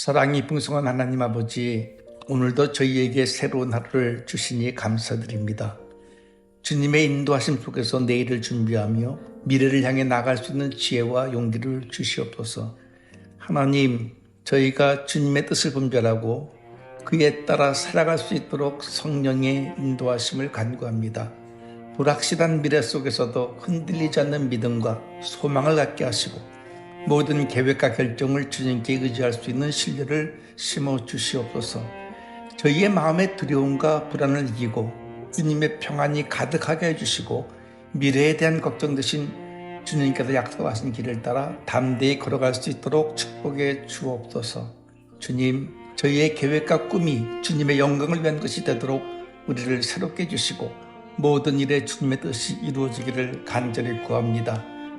사랑이 풍성한 하나님 아버지, 오늘도 저희에게 새로운 하루를 주시니 감사드립니다. 주님의 인도하심 속에서 내일을 준비하며 미래를 향해 나갈 수 있는 지혜와 용기를 주시옵소서. 하나님, 저희가 주님의 뜻을 분별하고 그에 따라 살아갈 수 있도록 성령의 인도하심을 간구합니다. 불확실한 미래 속에서도 흔들리지 않는 믿음과 소망을 갖게 하시고 모든 계획과 결정을 주님께 의지할 수 있는 신뢰를 심어 주시옵소서. 저희의 마음의 두려움과 불안을 이기고 주님의 평안이 가득하게 해주시고 미래에 대한 걱정 대신 주님께서 약속하신 길을 따라 담대히 걸어갈 수 있도록 축복해 주옵소서. 주님, 저희의 계획과 꿈이 주님의 영광을 위한 것이 되도록 우리를 새롭게 해주시고 모든 일에 주님의 뜻이 이루어지기를 간절히 구합니다.